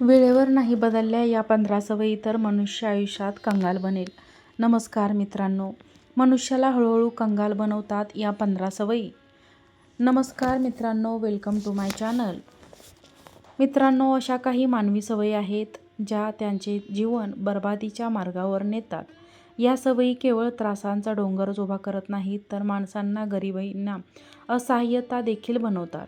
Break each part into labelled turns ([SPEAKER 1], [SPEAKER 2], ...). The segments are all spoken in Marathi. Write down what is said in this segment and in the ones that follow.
[SPEAKER 1] वेळेवर नाही बदलल्या या पंधरा सवयी तर मनुष्य आयुष्यात कंगाल बनेल. नमस्कार मित्रांनो, मनुष्याला हळूहळू कंगाल बनवतात या पंधरा सवयी. नमस्कार मित्रांनो, वेलकम टू माय चॅनल. मित्रांनो, अशा काही मानवी सवयी आहेत ज्या त्यांचे जीवन बरबादीच्या मार्गावर नेतात. या सवयी केवळ त्रासांचा डोंगरच उभा करत नाहीत, तर माणसांना, गरिबांना असहाय्यता देखील बनवतात.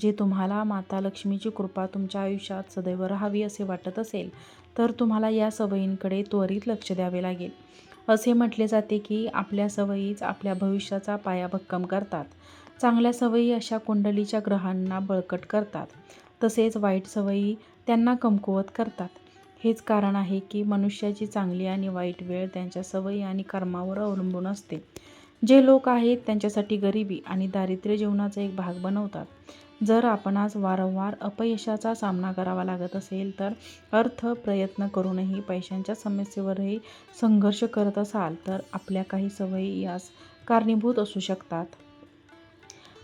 [SPEAKER 1] जे तुम्हाला माता लक्ष्मीची कृपा तुमच्या आयुष्यात सदैव राहावी असे वाटत असेल, तर तुम्हाला या सवयींकडे त्वरित लक्ष द्यावे लागेल. असे म्हटले जाते की आपल्या सवयीच आपल्या भविष्याचा पाया भक्कम करतात. चांगल्या सवयी अशा कुंडलीच्या ग्रहांना बळकट करतात, तसेच वाईट सवयी त्यांना कमकुवत करतात. हेच कारण आहे की मनुष्याची चांगली आणि वाईट वेळ त्यांच्या सवयी आणि कर्मावर अवलंबून असते. जे लोक आहेत त्यांच्यासाठी गरिबी आणि दारिद्र्य जीवनाचा एक भाग बनवतात. जर आपण आज वारंवार अपयशाचा सामना करावा लागत असेल, तर अर्थ प्रयत्न करूनही पैशांच्या समस्येवरही संघर्ष करत असाल, तर आपल्या काही सवयी यास कारणीभूत असू शकतात.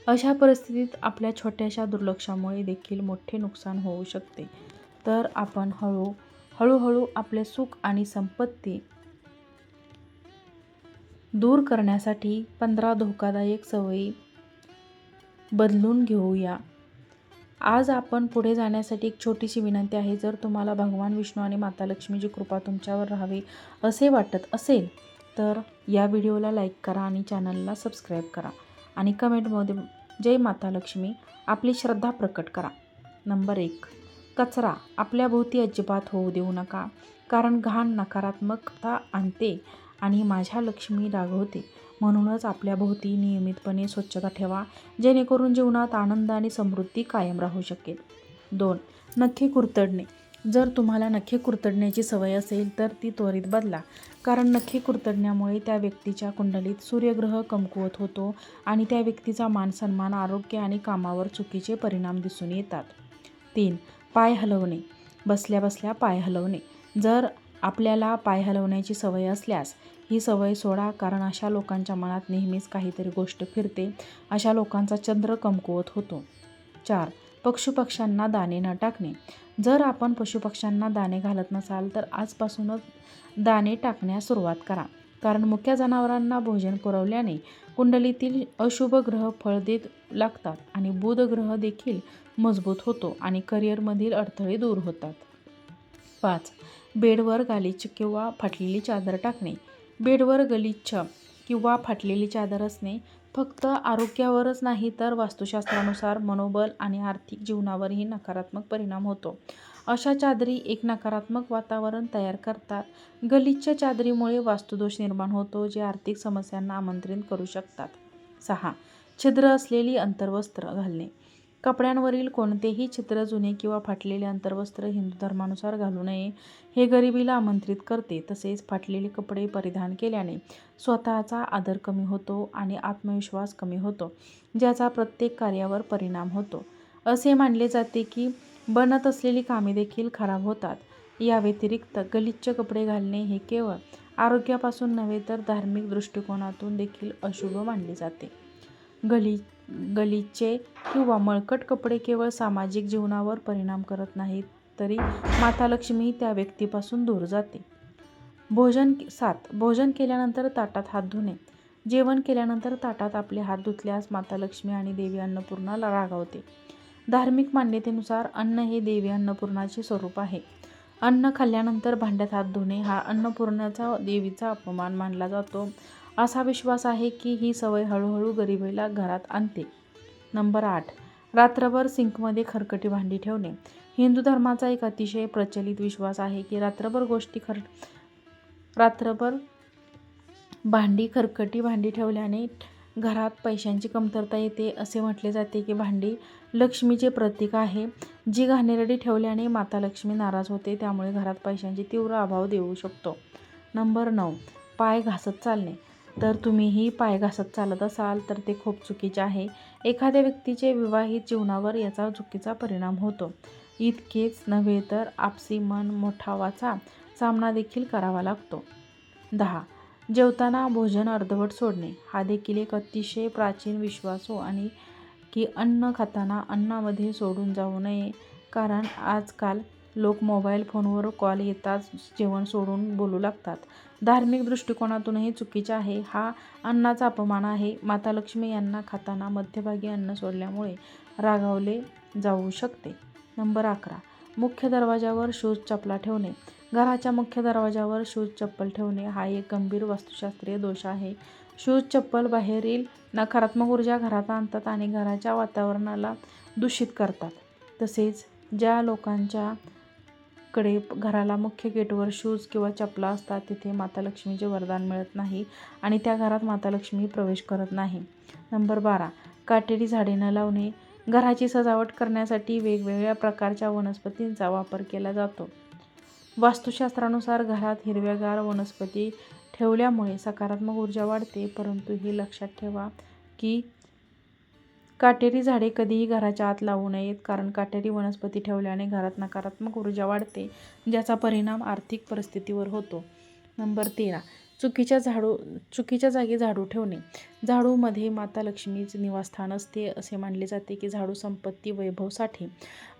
[SPEAKER 1] अशा परिस्थितीत आपल्या छोट्याशा दुर्लक्षामुळे देखील मोठे नुकसान होऊ शकते. तर आपण हळू हळूहळू आपले सुख आणि संपत्ती दूर करण्यासाठी पंधरा धोकादायक सवयी बदलून घेऊया. आज आपण पुढे जाण्यासाठी एक छोटीशी विनंती आहे. जर तुम्हाला भगवान विष्णू आणि माता लक्ष्मीची कृपा तुमच्यावर राहावी असे वाटत असेल, तर या व्हिडिओला लाईक करा आणि चॅनलला सबस्क्राईब करा आणि कमेंटमध्ये जय माता लक्ष्मी आपली श्रद्धा प्रकट करा. नंबर एक, कचरा आपल्याभोवती अजिबात होऊ देऊ नका, कारण घाण नकारात्मकता आणते आणि माझ्या लक्ष्मी रागवते. म्हणूनच आपल्या भोवती नियमितपणे स्वच्छता ठेवा, जेणेकरून जीवनात आनंद आणि समृद्धी कायम राहू शकेल. दोन, नखे कुरतडणे जर तुम्हाला नखे कुरतडण्याची सवय असेल, तर ती त्वरित बदला. कारण नखे कुरतडण्यामुळे त्या व्यक्तीच्या कुंडलीत सूर्यग्रह कमकुवत होतो आणि त्या व्यक्तीचा मान-सन्मान, आरोग्य आणि कामावर चुकीचे परिणाम दिसून येतात. तीन, पाय हलवणे बसल्या-बसल्या पाय हलवणे जर आपल्याला पाय हलवण्याची सवय असल्यास ही सवय सोडा, कारण अशा लोकांच्या मनात नेहमीच काहीतरी गोष्ट फिरते. अशा लोकांचा चंद्र कमकुवत होतो. चार, पशुपक्ष्यांना दाणे न टाकणे जर आपण पशुपक्ष्यांना दाणे घालत नसाल, तर आजपासूनच दाणे टाकण्यास सुरुवात करा. कारण मुख्य जनावरांना भोजन पुरवल्याने कुंडलीतील अशुभ ग्रह फळ देत लागतात आणि बुध ग्रह देखील मजबूत होतो आणि करिअरमधील अडथळे दूर होतात. पाच, बेडवर गालिच किंवा फाटलेली चादर टाकणे बेडवर गलिच्छ किंवा फाटलेली चादर असणे फक्त आरोग्यावरच नाही, तर वास्तुशास्त्रानुसार मनोबल आणि आर्थिक जीवनावरही नकारात्मक परिणाम होतो. अशा चादरी एक नकारात्मक वातावरण तयार करतात. गलिच्छ चादरीमुळे वास्तुदोष निर्माण होतो, जे आर्थिक समस्यांना आमंत्रित करू शकतात. सहा, छिद्र असलेली अंतर्वस्त्र घालणे कपड्यांवरील कोणतेही चित्र जुने किंवा फाटलेले अंतर्वस्त्र हिंदू धर्मानुसार घालू नये. हे गरिबीला आमंत्रित करते. तसेच फाटलेले कपडे परिधान केल्याने स्वतःचा आदर कमी होतो आणि आत्मविश्वास कमी होतो, ज्याचा प्रत्येक कार्यावर परिणाम होतो. असे मानले जाते की बनत असलेली कामे देखील खराब होतात. या व्यतिरिक्त गलिच्छ कपडे घालणे हे केवळ आरोग्यापासून नव्हे, तर धार्मिक दृष्टिकोनातून देखील अशुभ मानले जाते. गलीचे किंवा मळकट कपडे केवळ सामाजिक जीवनावर परिणाम करत नाहीत, तरी माता लक्ष्मीही त्या व्यक्तीपासून दूर जाते. भोजन सात, भोजन केल्यानंतर ताटात हात धुणे जेवण केल्यानंतर ताटात आपले हात धुतल्यास माता लक्ष्मी आणि देवी अन्नपूर्णा रागावते. धार्मिक मान्यतेनुसार अन्न हे देवी अन्नपूर्णाचे स्वरूप आहे. अन्न खाल्ल्यानंतर भांड्यात हात धुणे हा अन्नपूर्णाचा देवीचा अपमान मानला जातो. असा विश्वास आहे की ही सवय हळूहळू गरिबीला घरात आणते. नंबर आठ, रात्रभर सिंकमध्ये खरकटी भांडी ठेवणे हिंदू धर्माचा एक अतिशय प्रचलित विश्वास आहे की रात्रभर गोष्टी खर रात्रभर भांडी खरकटी भांडी ठेवल्याने घरात पैशांची कमतरता येते. असे म्हटले जाते की भांडी लक्ष्मीचे प्रतीक आहे, जी घाणेरडी ठेवल्याने माता लक्ष्मी नाराज होते, त्यामुळे घरात पैशांची तीव्र अभाव देऊ शकतो. नंबर नऊ, पाय घासत चालणे तर तुम्हीही पाय घासत चालत असाल, तर ते खूप चुकीचे आहे. एखाद्या व्यक्तीचे विवाहित जीवनावर याचा चुकीचा परिणाम होतो. इतकेच नव्हे, तर आपसी मन मोठावाचा सामना देखील करावा लागतो. दहा, जेवताना भोजन अर्धवट सोडणे हा देखील एक अतिशय प्राचीन विश्वास हो आणि की अन्न खाताना अन्नामध्ये सोडून जाऊ नये. कारण आजकाल लोक मोबाईल फोनवर कॉल येताच जेवण सोडून बोलू लागतात. धार्मिक दृष्टिकोनातूनही चुकीचे आहे. हा अन्नाचा अपमान आहे. माता लक्ष्मी यांना खाताना मध्यभागी अन्न सोडल्यामुळे रागावले जाऊ शकते. नंबर अकरा. मुख्य दरवाजावर शूज चपला ठेवणे. घराच्या मुख्य दरवाजावर शूज चप्पल ठेवणे हा एक गंभीर वास्तुशास्त्रीय दोष आहे. शूज चप्पल बाहेरील नकारात्मक ऊर्जा घरात आणतात आणि घराच्या वातावरणाला दूषित करतात. तसेच ज्या लोकांच्या कडे घराला मुख्य गेटवर शूज किंवा चपला असतात तिथे माता लक्ष्मीचे वरदान मिळत नाही आणि त्या घरात माता लक्ष्मी प्रवेश करत नाही. नंबर बारा. काटेरी झाडे न लावणे. घराची सजावट करण्यासाठी वेगवेगळ्या प्रकारच्या वनस्पतींचा वापर केला जातो. वास्तुशास्त्रानुसार घरात हिरव्यागार वनस्पती ठेवल्यामुळे सकारात्मक ऊर्जा वाढते परंतु हे लक्षात ठेवा की काटेरी झाडे कधीही घराच्या आत लावू नयेत कारण काटेरी वनस्पती ठेवल्याने घरात नकारात्मक ऊर्जा वाढते ज्याचा परिणाम आर्थिक परिस्थितीवर होतो. नंबर तेरा. चुकीच्या झाडू चुकीच्या जागी झाडू ठेवणे. झाडूमध्ये माता लक्ष्मीचे निवासस्थान असते असे मानले जाते की झाडू संपत्ती वैभवसाठी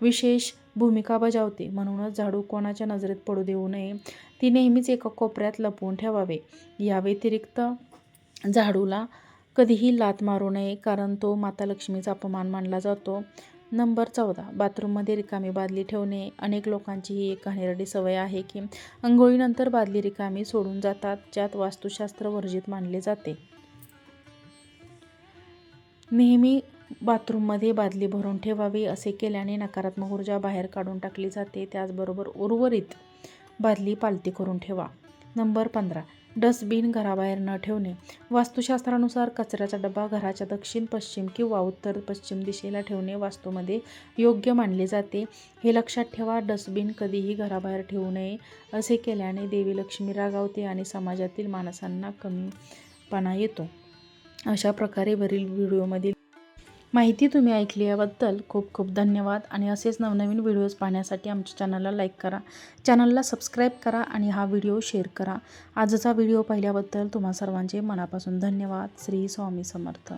[SPEAKER 1] विशेष भूमिका बजावते. म्हणूनच झाडू कोणाच्या नजरेत पडू देऊ नये ती नेहमीच एका कोपऱ्यात लपवून ठेवावे. या व्यतिरिक्त झाडूला कधीही लात मारू नये कारण तो माता लक्ष्मीचा अपमान मानला जातो. नंबर चौदा. बाथरूममध्ये रिकामी बादली ठेवणे. अनेक लोकांची ही एक घाणेरडी सवय आहे की अंघोळीनंतर बादली रिकामी सोडून जातात ज्यात वास्तुशास्त्र वर्जित मानले जाते. नेहमी बाथरूममध्ये बादली भरून ठेवावी असे केल्याने नकारात्मक ऊर्जा बाहेर काढून टाकली जाते. त्याचबरोबर उर्वरित बादली पालती करून ठेवा. नंबर पंधरा. डस्टबिन घराबाहेर न ठेवणे. वास्तुशास्त्रानुसार कचऱ्याचा डबा घराच्या दक्षिण पश्चिम किंवा उत्तर पश्चिम दिशेला ठेवणे वास्तूमध्ये योग्य मानले जाते. हे लक्षात ठेवा डस्टबिन कधीही घराबाहेर ठेवू नये असे केल्याने देवी लक्ष्मी रागावते आणि समाजातील माणसांना कमीपणा येतो. अशा प्रकारे वरील व्हिडिओमधील माहिती तुम्ही ऐकली याबद्दल खूप खूप धन्यवाद आणि असेच नवनवीन व्हिडिओज पाहण्यासाठी आमच्या चॅनलला लाईक करा. चॅनलला सबस्क्राईब करा आणि हा व्हिडिओ शेअर करा. आजचा व्हिडिओ पाहिल्याबद्दल तुम्हा सर्वांचे मनापासून धन्यवाद. श्री स्वामी समर्थ.